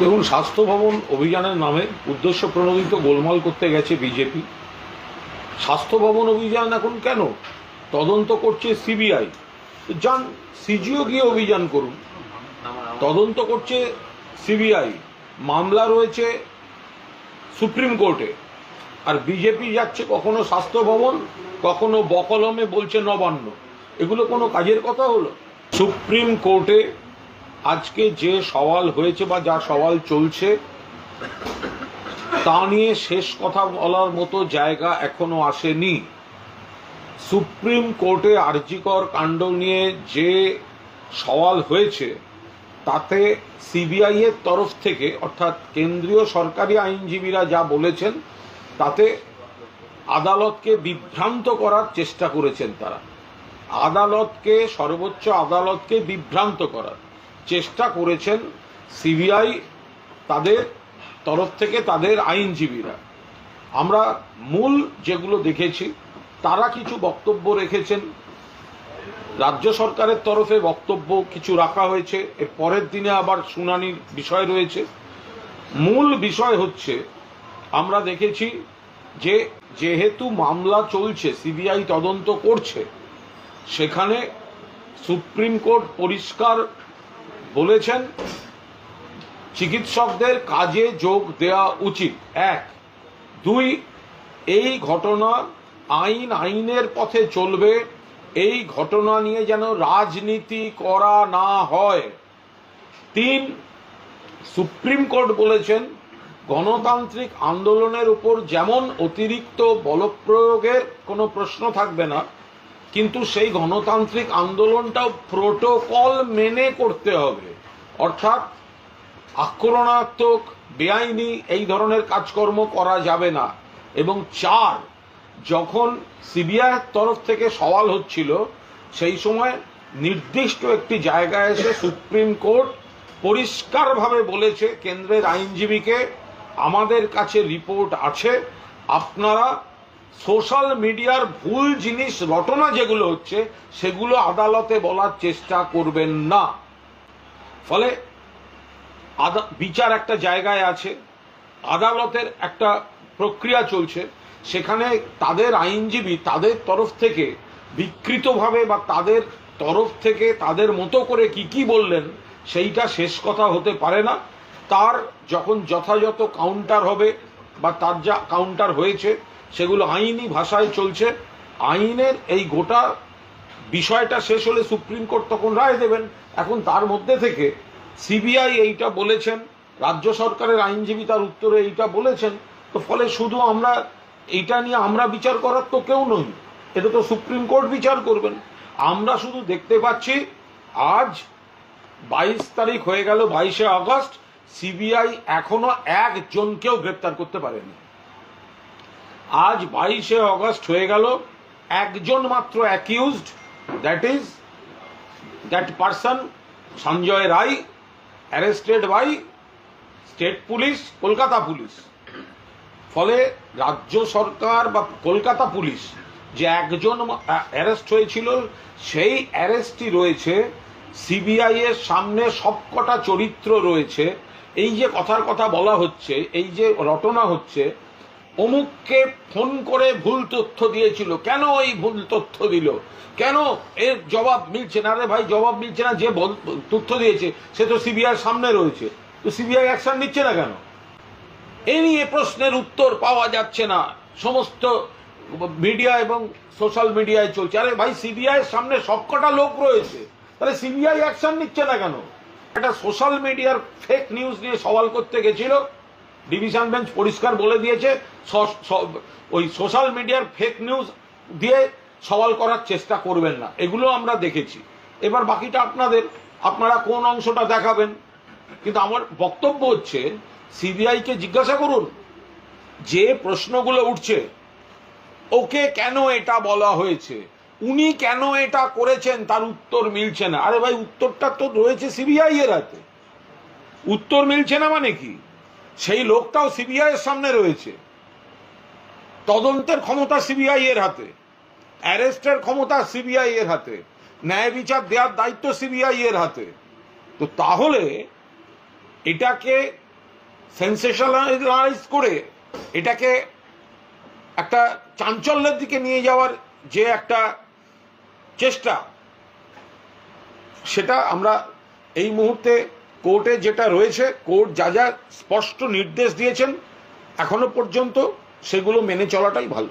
দেখুন, স্বাস্থ্য ভবন অভিযানের নামে উদ্দেশ্য প্রণোদিত গোলমাল করতে গেছে বিজেপি। স্বাস্থ্য ভবন অভিযান এখন কেন? তদন্ত করছে সিবিআই। যান, সিজিও গিয়ে অভিযান করুন। তদন্ত করছে সিবিআই। মামলা রয়েছে সুপ্রিম কোর্টে। আর বিজেপি যাচ্ছে কখনো স্বাস্থ্য ভবন, কখনো বকলমে বলছে নবান্ন। এগুলো কোনো কাজের কথা হলো? সুপ্রিম কোর্টে আজকে যে সওয়াল হয়েছে বা যা সওয়াল চলছে, তা নিয়ে শেষ কথা বলার মতো জায়গা এখনও আসেনি। সুপ্রিম কোর্টে আরজিকর কাণ্ড নিয়ে যে সওয়াল হয়েছে, তাতে সিবিআই এর তরফ থেকে, অর্থাৎ কেন্দ্রীয় সরকারি আইনজীবীরা যা বলেছেন, তাতে আদালতকে বিভ্রান্ত করার চেষ্টা করেছেন তারা। আদালতকে, সর্বোচ্চ আদালতকে বিভ্রান্ত করার। চেষ্টা করেছেন সিবিআই তাদের তরফ থেকে তাদের আইনজীবীরা। আমরা মূল যেগুলো দেখেছি, তারা কিছু বক্তব্য রেখেছেন। রাজ্য সরকারের তরফে বক্তব্য কিছু রাখা হয়েছে। এর পরের দিনে আবার শুনানির বিষয় রয়েছে। মূল বিষয় হচ্ছে, আমরা দেখেছি যে যেহেতু মামলা চলছে, সিবিআই তদন্ত করছে, সেখানে সুপ্রিম কোর্ট পরিষ্কার বলেছেন, চিকিৎসকদের কাজে যোগ দেওয়া উচিত। এক। দুই, এই ঘটনা আইন আইনের পথে চলবে, এই ঘটনা নিয়ে যেন রাজনীতি করা না হয়। তিন, সুপ্রিম কোর্ট বলেছেন, গণতান্ত্রিক আন্দোলনের উপর যেমন অতিরিক্ত বলপ্রয়োগের কোনো প্রশ্ন থাকবে না কিন্তু সেই গণতান্ত্রিক আন্দোলনটাও প্রোটোকল মেনে করতে হবে। অর্থাৎ আক্রমণাত্মক, বেআইনি এই ধরনের কাজকর্ম করা যাবে না। এবং চার, যখন সিবিআই তরফ থেকে সওয়াল হচ্ছিল, সেই সময় নির্দিষ্ট একটি জায়গায় এসে সুপ্রিম কোর্ট পরিষ্কারভাবে বলেছে, কেন্দ্রের আইনজীবীকে আমাদের কাছে রিপোর্ট আছে, আপনারা সোশ্যাল মিডিয়ার ভুল জিনিস, রটনা যেগুলো হচ্ছে, সেগুলো আদালতে বলার চেষ্টা করবেন না। ফলে বিচার একটা জায়গায় আছে, আদালতের একটা প্রক্রিয়া চলছে, সেখানে তাদের আইনজীবী তাদের তরফ থেকে বিকৃতভাবে বা তাদের তরফ থেকে তাদের মতো করে কি কি বললেন, সেইটা শেষ কথা হতে পারে না। তার যখন যথাযথ কাউন্টার হবে বা তার যা কাউন্টার হয়েছে সেগুলো আইনি ভাষায় চলছে। আইনের এই গোটা বিষয়টা শেষ হলে সুপ্রিম কোর্ট তখন রায় দেবেন। এখন তার মধ্যে থেকে সিবিআই এইটা বলেছেন, রাজ্য সরকারের আইনজীবী তার উত্তরে এইটা বলেছেন। তো ফলে শুধু আমরা এইটা নিয়ে আমরা বিচার করার তো কেউ নই, এটা তো সুপ্রিম কোর্ট বিচার করবেন। আমরা শুধু দেখতে পাচ্ছি, আজ বাইশ তারিখ হয়ে গেল বাইশে আগস্ট, সিবিআই এখনও একজনকেও গ্রেপ্তার করতে পারেনি। আজ বাইশে অগস্ট হয়ে গেল। একজন মাত্র accused that is that person Sanjay Roy arrested by state police Kolkata police ফলে রাজ্য সরকার বা কলকাতা পুলিশ যে একজন অ্যারেস্ট হয়েছিল, সেই অ্যারেস্টই রয়েছে। সিবিআই এর সামনে সবকটা চরিত্র রয়েছে। এই যে কথার কথা বলা হচ্ছে, এই যে রটনা হচ্ছে অমুককে ফোন করে ভুল তথ্য দিয়েছিল। কেন এই ভুল তথ্য দিল? কেন এর জবাব মিলছে না? রে ভাই, জবাব মিলছে না, যে তথ্য দিয়েছে, সে তো সিবিআই সামনে রয়েছে। তো সিবিআই অ্যাকশন নিচ্ছে না কেন? এ নিয়ে প্রশ্নের উত্তর পাওয়া যাচ্ছে না। সমস্ত মিডিয়া এবং সোশ্যাল মিডিয়ায় চলছে। আরে ভাই, সিবিআই সামনে সবকটা লোক রয়েছে। তাহলে সিবিআই অ্যাকশন নিচ্ছে না কেন? একটা সোশ্যাল মিডিয়ার ফেক নিউজ নিয়ে সওয়াল করতে গেছিল। ডিভিশন বেঞ্চ পরিষ্কার বলে দিয়েছে ওই সোশ্যাল মিডিয়ার ফেক নিউজ দিয়ে সওয়াল করার চেষ্টা করবেন না। এগুলো আমরা দেখেছি। এবার বাকিটা আপনাদের, আপনারা কোন অংশটা দেখাবেন? কিন্তু আমার বক্তব্য হচ্ছে সিবিআই কে জিজ্ঞাসা করুন, যে প্রশ্নগুলো উঠছে, ওকে কেন এটা বলা হয়েছে? উনি কেন এটা করেছেন, তার উত্তর মিলছে না। আরে ভাই, উত্তরটা তো রয়েছে সিবিআই এর হাতে। উত্তর মিলছে না মানে কি? সেই লোকটাও সিবিআই এর সামনে রয়েছে। তদন্তের ক্ষমতা সিবিআই এর হাতে। অ্যারেস্টের ক্ষমতা সিবিআই এর হাতে। ন্যায় বিচার দেওয়ার দায়িত্ব সিবিআই এর হাতে। তো তাহলে এটাকে সেন্সেশনালাইজ করে এটাকে একটা চাঞ্চল্যের দিকে নিয়ে যাওয়ার যে একটা চেষ্টা, সেটা আমরা এই মুহূর্তে কোর্টে যেটা রয়েছে, কোর্ট যা যা স্পষ্ট নির্দেশ দিয়েছেন, এখনও পর্যন্ত সেগুলো মেনে চলাটাই ভালো।